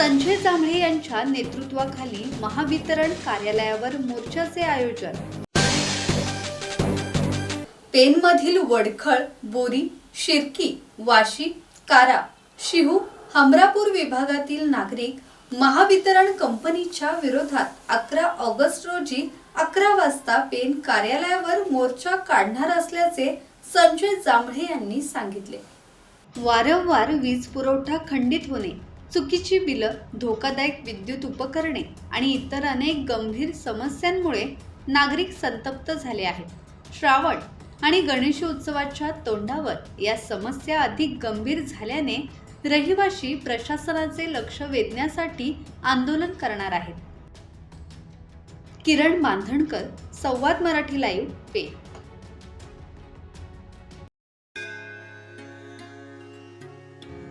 संजय जांभळे यांच्या नेतृत्वाखाली महावितरण कार्यालयावर मोर्चाचे आयोजन. पेनमधील वडखळ बोरी शिर्की वाशी कारा शिहू हमरापूर विभागातील नागरिक महावितरण कंपनीच्या विरोधात अकरा ऑगस्ट रोजी अकरा वाजता पेन कार्यालयावर मोर्चा काढणार असल्याचे संजय जांभळे यांनी सांगितले. वारंवार वीज पुरवठा खंडित होणे. चुकीची बिलं धोकादायक विद्युत उपकरणे आणि इतर अनेक गंभीर समस्यांमुळे नागरिक संतप्त झाले आहेत. श्रावण आणि गणेशोत्सवाच्या तोंडावर या समस्या अधिक गंभीर झाल्याने रहिवाशी प्रशासनाचे लक्ष वेधण्यासाठी आंदोलन करणार आहेत. किरण बांधणकर संवाद मराठी लाईव्ह पे